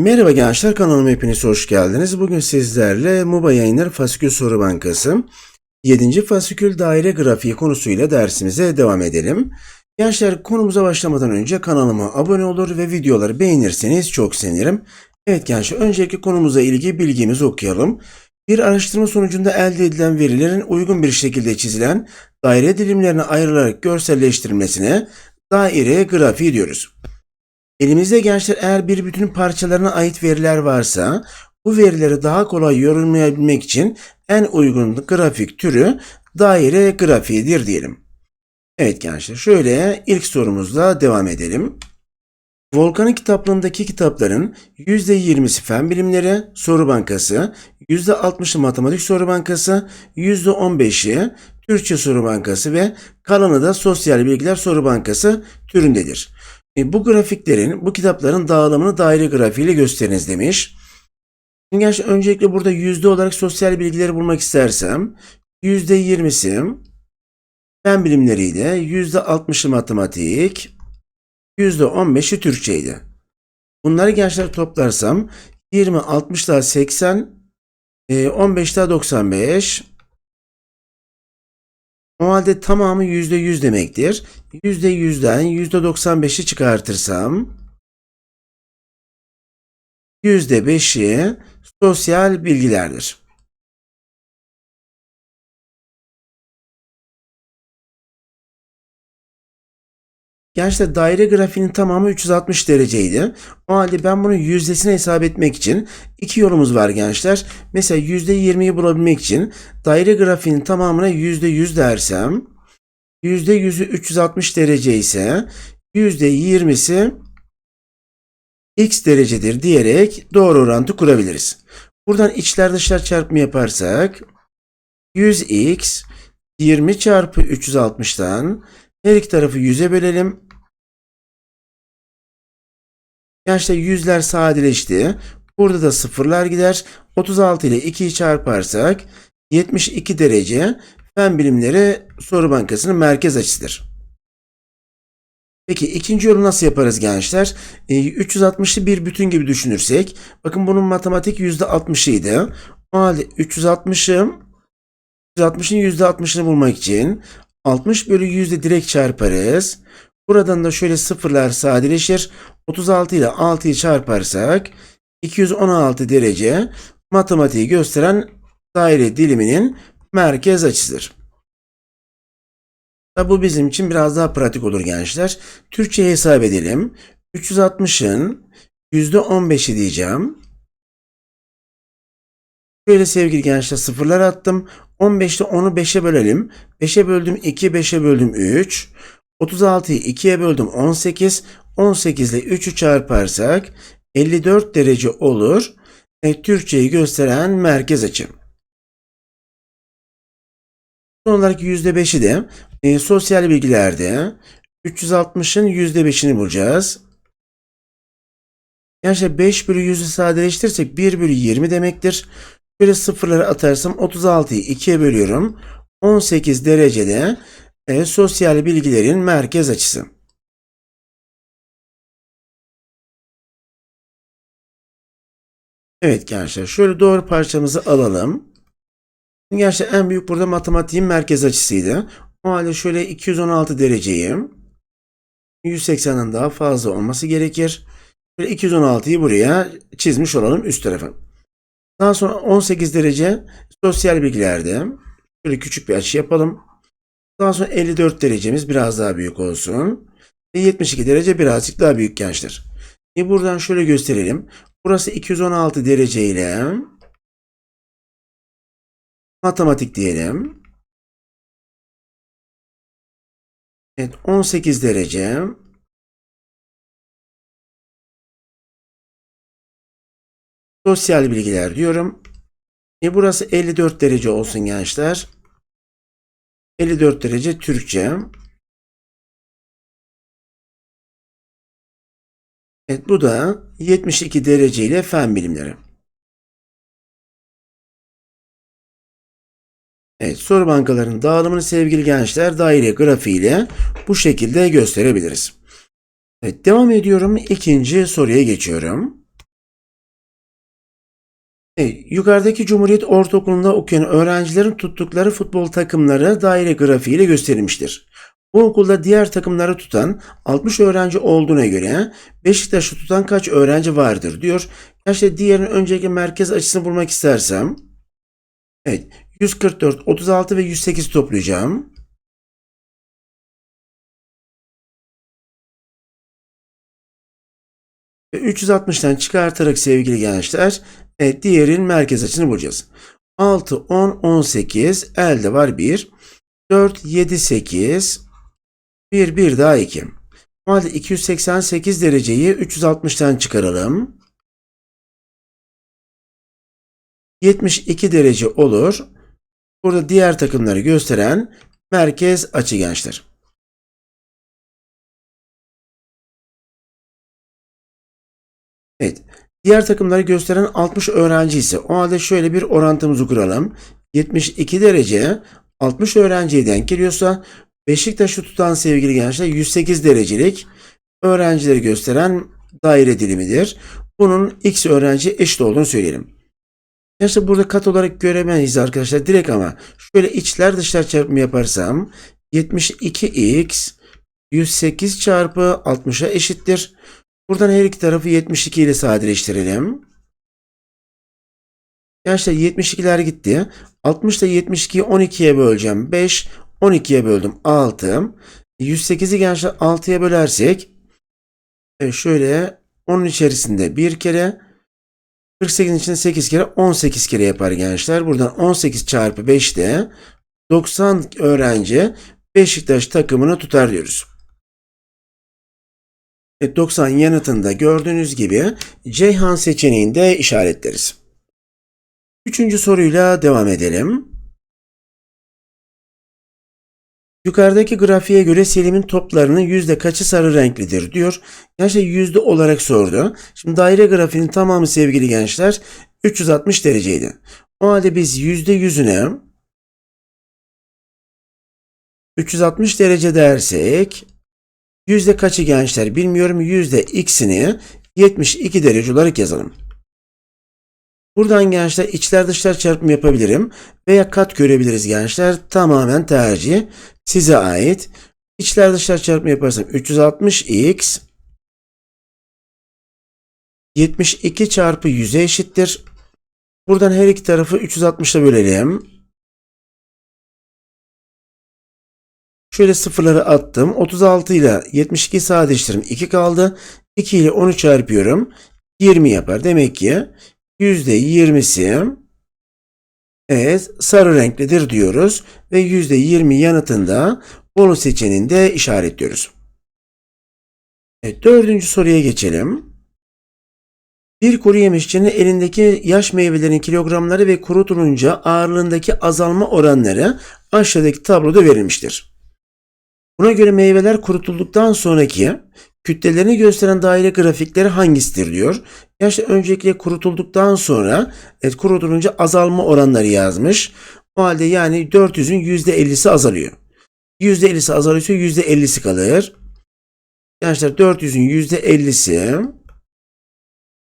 Merhaba gençler kanalıma hepiniz hoş geldiniz. Bugün sizlerle MUBA yayınları fasikül soru bankası 7. fasikül daire grafiği konusuyla dersimize devam edelim. Gençler konumuza başlamadan önce kanalıma abone olur ve videoları beğenirseniz çok sevinirim. Evet gençler öncelikle konumuza ilgili bilgimizi okuyalım. Bir araştırma sonucunda elde edilen verilerin uygun bir şekilde çizilen daire dilimlerine ayrılarak görselleştirilmesine daire grafiği diyoruz. Elimizde gençler eğer bir bütünün parçalarına ait veriler varsa bu verileri daha kolay yorumlayabilmek için en uygun grafik türü daire grafiğidir diyelim. Evet gençler şöyle ilk sorumuzla devam edelim. Volkan'ın kitaplığındaki kitapların %20'si fen bilimleri soru bankası, %60'ı matematik soru bankası, %15'i Türkçe soru bankası ve kalanı da sosyal bilgiler soru bankası türündedir. E, bu grafiklerin, bu kitapların dağılımını daire grafiğiyle gösteriniz demiş. Şimdi gerçi öncelikle burada yüzde olarak sosyal bilgileri bulmak istersem yüzde yirmisi fen bilimleriydi, yüzde altmışı matematik, yüzde on beşi Türkçeydi. Bunları gençler toplarsam 20, 60 daha 80, e, 15 daha 95, o halde tamamı %100 demektir. %100'den %95'i çıkartırsam %5'i sosyal bilgilerdir. Gençler daire grafiğinin tamamı 360 dereceydi. O halde ben bunun yüzdesini hesap etmek için iki yolumuz var gençler. Mesela %20'yi bulabilmek için daire grafiğinin tamamına %100 dersem %100'ü 360 derece ise %20'si x derecedir diyerek doğru orantı kurabiliriz. Buradan içler dışlar çarpımı yaparsak 100x 20 çarpı 360'tan her iki tarafı 100'e bölelim. Gençler yüzler sadeleşti. Burada da sıfırlar gider. 36 ile 2'yi çarparsak 72 derece fen bilimleri soru bankasının merkez açısıdır. Peki ikinci yolu nasıl yaparız gençler? E, 360'lı bir bütün gibi düşünürsek. Bakın bunun matematik %60'ıydı. O halde 360'ı 360'ın %60'ını bulmak için 60 bölü 100'de direkt çarparız. Buradan da şöyle sıfırlar sadeleşir. 36 ile 6'yı çarparsak 216 derece matematiği gösteren daire diliminin merkez açısıdır. Tabi bu bizim için biraz daha pratik olur gençler. Türkçe hesap edelim. 360'ın %15'i diyeceğim. Şöyle sevgili gençler sıfırlar attım. 15'te 10'u 5'e bölelim. 5'e böldüm 2, 5'e böldüm 3. 36'yı 2'ye böldüm 18. 18 ile 3'ü çarparsak 54 derece olur. E, Türkçeyi gösteren merkez açı. Son olarak %5'i de e, sosyal bilgilerde 360'ın %5'ini bulacağız. Gençler 5 bölü 100'ü sadeleştirirsek 1 bölü 20 demektir. Böyle sıfırları atarsam 36'yı 2'ye bölüyorum. 18 derecede e, sosyal bilgilerin merkez açısı. Evet gençler şöyle doğru parçamızı alalım. Gençler en büyük burada matematiğin merkez açısıydı. O halde şöyle 216 dereceyi 180'den daha fazla olması gerekir. Şöyle 216'yı buraya çizmiş olalım üst tarafa. Daha sonra 18 derece sosyal bilgilerde şöyle küçük bir açı yapalım. Daha sonra 54 derecemiz biraz daha büyük olsun. Ve 72 derece birazcık daha büyük gençler. E buradan şöyle gösterelim. Burası 216 derece ile matematik diyelim. Evet 18 derece sosyal bilgiler diyorum. E burası 54 derece olsun gençler. 54 derece Türkçe. Evet bu da 72 derece ile fen bilimleri. Evet soru bankalarının dağılımını sevgili gençler daire grafiğiyle bu şekilde gösterebiliriz. Evet devam ediyorum. İkinci soruya geçiyorum. Evet, yukarıdaki Cumhuriyet Ortaokulu'nda okuyan öğrencilerin tuttukları futbol takımları daire grafiğiyle gösterilmiştir. Bu okulda diğer takımları tutan 60 öğrenci olduğuna göre Beşiktaş'ı tutan kaç öğrenci vardır diyor. İşte diğerinin önceki merkez açısını bulmak istersem evet 144, 36 ve 108 toplayacağım. Ve 360'tan çıkartarak sevgili gençler evet, diğerinin merkez açısını bulacağız. 6, 10, 18 elde var 1. 4, 7, 8 1, 1 daha 2. O halde 288 dereceyi 360'tan çıkaralım. 72 derece olur. Burada diğer takımları gösteren merkez açı gençler. Evet. Diğer takımları gösteren 60 öğrenci ise o halde şöyle bir orantımızı kuralım. 72 derece 60 öğrenciye denk geliyorsa Beşiktaş'ı tutan sevgili gençler 108 derecelik öğrencileri gösteren daire dilimidir. Bunun x öğrenci eşit olduğunu söyleyelim. Gençler burada kat olarak göremeyiz arkadaşlar direkt ama şöyle içler dışlar çarpımı yaparsam 72x 108 çarpı 60'a eşittir. Buradan her iki tarafı 72 ile sadeleştirelim. Gençler 72'ler gitti. 60 ile 72'yi 12'ye böleceğim. 5, 12'ye böldüm 6. 108'i gençler 6'ya bölersek e, şöyle onun içerisinde bir kere 48'in içinde 8 kere 18 kere yapar gençler. Buradan 18 çarpı 5'te 90 öğrenci Beşiktaş takımını tutar diyoruz. Evet, 90 yanıtında gördüğünüz gibi Ceyhan seçeneğinde işaretleriz. Üçüncü soruyla devam edelim. Yukarıdaki grafiğe göre Selim'in toplarının yüzde kaçı sarı renklidir diyor. Gençler yüzde olarak sordu. Şimdi daire grafiğinin tamamı sevgili gençler 360 dereceydi. O halde biz yüzde yüzüne 360 derece dersek yüzde kaçı gençler bilmiyorum. Yüzde x'ini 72 derece olarak yazalım. Buradan gençler içler dışlar çarpımı yapabilirim. Veya kat görebiliriz gençler. Tamamen tercih size ait. İçler dışlar çarpımı yaparsam 360x 72 çarpı 100'e eşittir. Buradan her iki tarafı 360'a bölelim. Şöyle sıfırları attım. 36 ile 72 sadeleştiririm. 2 kaldı. 2 ile 10'u çarpıyorum. 20 yapar. Demek ki %20'si evet sarı renklidir diyoruz ve %20 yanıtında Bolu seçeneğinde işaretliyoruz. Evet, dördüncü soruya geçelim. Bir kuru yemişçinin elindeki yaş meyvelerin kilogramları ve kurutulunca ağırlığındaki azalma oranları aşağıdaki tabloda verilmiştir. Buna göre meyveler kurutulduktan sonraki kütlelerini gösteren daire grafikleri hangisidir diyor. Yaşta öncelikle kurutulduktan sonra evet kurutulunca azalma oranları yazmış. O halde yani 400'ün %50'si azalıyor. %50'si azalıyorsa %50'si kalır. Gençler 400'ün %50'si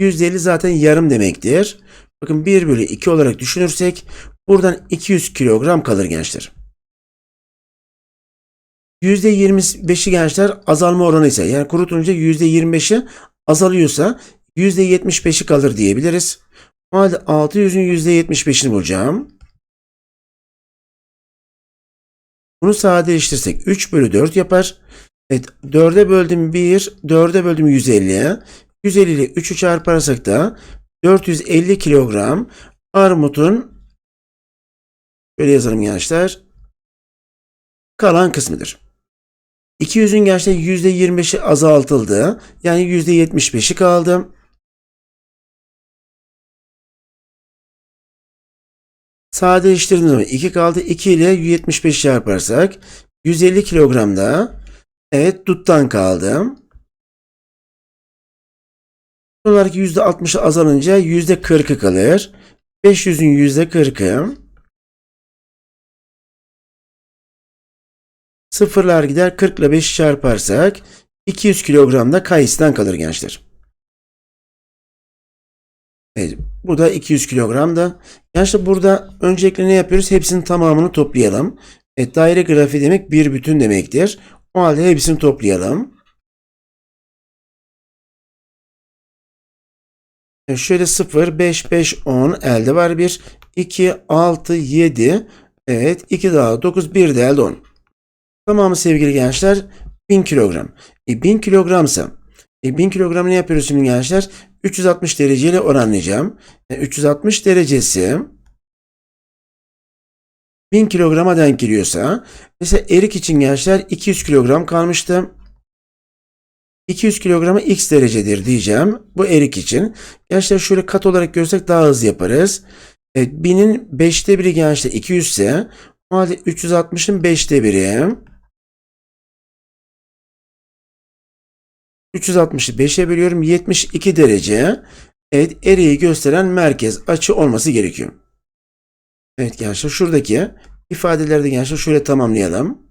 %50 zaten yarım demektir. Bakın 1 bölü 2 olarak düşünürsek buradan 200 kilogram kalır gençler. %25'i gençler azalma oranı ise yani kurutunca %25'i azalıyorsa %75'i kalır diyebiliriz. O halde 600'ün %75'ini bulacağım. Bunu sadeleştirsek 3 bölü 4 yapar. Evet 4'e böldüm 1, 4'e böldüm 150. 150 ile 3'ü çarparsak da 450 kilogram armutun şöyle yazalım gençler kalan kısmıdır. 200'ün gerçekten %25'i azaltıldı. Yani %75'i kaldı. Sadeleştirdiğimiz zaman 2 kaldı. 2 ile 75 çarparsak 150 kilogramda evet duttan kaldı. Son olarak %60'ı azalınca %40'ı kalır. 500'ün %40'ı Sıfırlar gider 40 ile 5 çarparsak 200 kilogramda kayısıdan kalır gençler. Evet, Bu da 200 kilogram da. Gençler burada öncelikle ne yapıyoruz? Hepsinin tamamını toplayalım. Evet, daire grafiği demek bir bütün demektir. O halde hepsini toplayalım. Evet, şöyle 0, 5, 5, 10 elde var 1, 2, 6, 7, evet 2 daha 9, 1 de elde 10. Tamamı sevgili gençler 1000 kilogram. E, 1000 kilogramsa e, 1000 kilogramı ne yapıyoruz şimdi gençler? 360 dereceyle oranlayacağım. Yani 360 derecesi 1000 kilograma denk geliyorsa mesela erik için gençler 200 kilogram kalmıştı. 200 kilogramı x derecedir diyeceğim. Bu erik için. Gençler şöyle kat olarak görsek daha hızlı yaparız. Evet, 1000'in 5'te biri gençler 200 ise o halde 360'ın 5'te biri 360'ı 5'e bölüyorum. 72 derece. Evet eriği gösteren merkez açı olması gerekiyor. Evet gençler şuradaki ifadeleri de gençler şöyle tamamlayalım.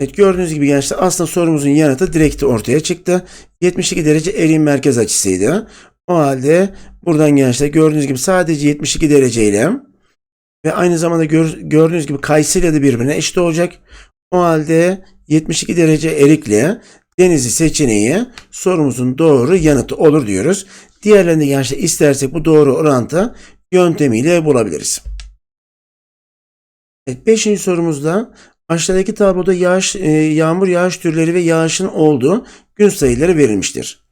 Evet gördüğünüz gibi gençler aslında sorumuzun yanıtı direkt ortaya çıktı. 72 derece eriğin merkez açısıydı. O halde buradan gençler gördüğünüz gibi sadece 72 dereceyle ve aynı zamanda gör, gördüğünüz gibi kayısıyla da birbirine eşit olacak. O halde 72 derece erikle denizi seçeneği sorumuzun doğru yanıtı olur diyoruz. Diğerlerini gençler istersek bu doğru orantı yöntemiyle bulabiliriz. Evet, beşinci sorumuzda aşağıdaki tabloda yağış, e, yağmur yağış türleri ve yağışın olduğu gün sayıları verilmiştir.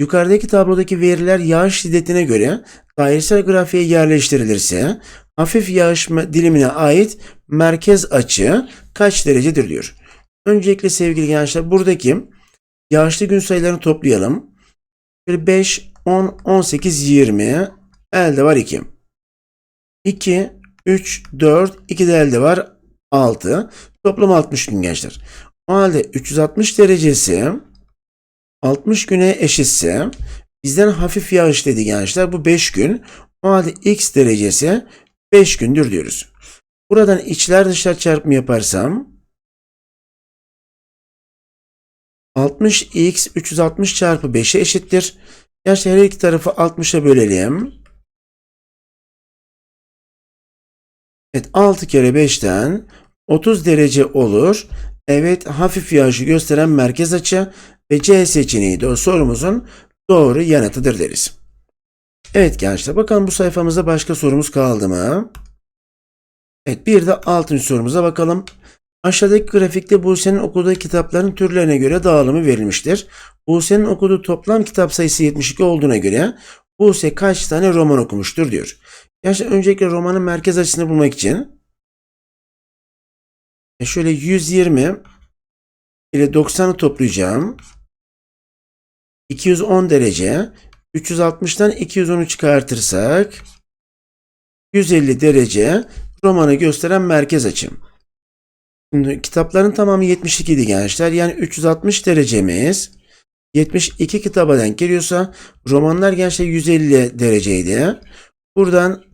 Yukarıdaki tablodaki veriler yağış şiddetine göre dairesel grafiğe yerleştirilirse hafif yağış dilimine ait merkez açı kaç derecedir diyor. Öncelikle sevgili gençler buradaki yağışlı gün sayılarını toplayalım. 5, 10, 18, 20 elde var 2. 2, 3, 4, 2 de elde var 6. Toplam 60 gün gençler. O halde 360 derecesi 60 güne eşitse bizden hafif yağış dedi gençler. Bu 5 gün. O halde x derecesi 5 gündür diyoruz. Buradan içler dışlar çarpımı yaparsam 60x 360 çarpı 5'e eşittir. Gerçi her iki tarafı 60'a bölelim. Evet 6 kere 5'ten 30 derece olur. Evet hafif yağışı gösteren merkez açı ve C seçeneği de o sorumuzun doğru yanıtıdır deriz. Evet gençler bakalım bu sayfamızda başka sorumuz kaldı mı? Evet bir de 6. sorumuza bakalım. Aşağıdaki grafikte Buse'nin okuduğu kitapların türlerine göre dağılımı verilmiştir. Buse'nin okuduğu toplam kitap sayısı 72 olduğuna göre Buse kaç tane roman okumuştur diyor. Gerçekten öncelikle romanın merkez açısını bulmak için e, şöyle 120 ile 90'ı toplayacağım. 210 derece. 360'tan 210'u çıkartırsak 150 derece romanı gösteren merkez açım. Şimdi kitapların tamamı 72 idi gençler. Yani 360 derecemiz 72 kitaba denk geliyorsa romanlar gençler 150 dereceydi. Buradan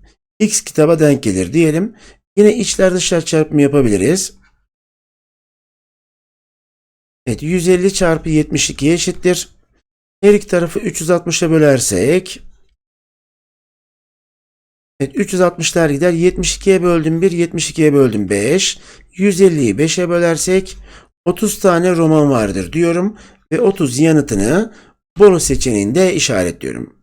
x kitaba denk gelir diyelim. Yine içler dışlar çarpımı yapabiliriz. Evet 150 çarpı 72 eşittir. Her iki tarafı 360'a bölersek Evet 360'lar gider. 72'ye böldüm 1, 72'ye böldüm 5. 150'yi 5'e bölersek 30 tane roman vardır diyorum. Ve 30 yanıtını Bolu seçeneğinde işaretliyorum.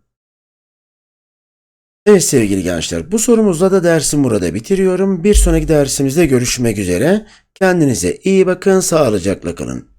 Evet sevgili gençler bu sorumuzla da dersim burada bitiriyorum. Bir sonraki dersimizde görüşmek üzere. Kendinize iyi bakın, sağlıcakla kalın.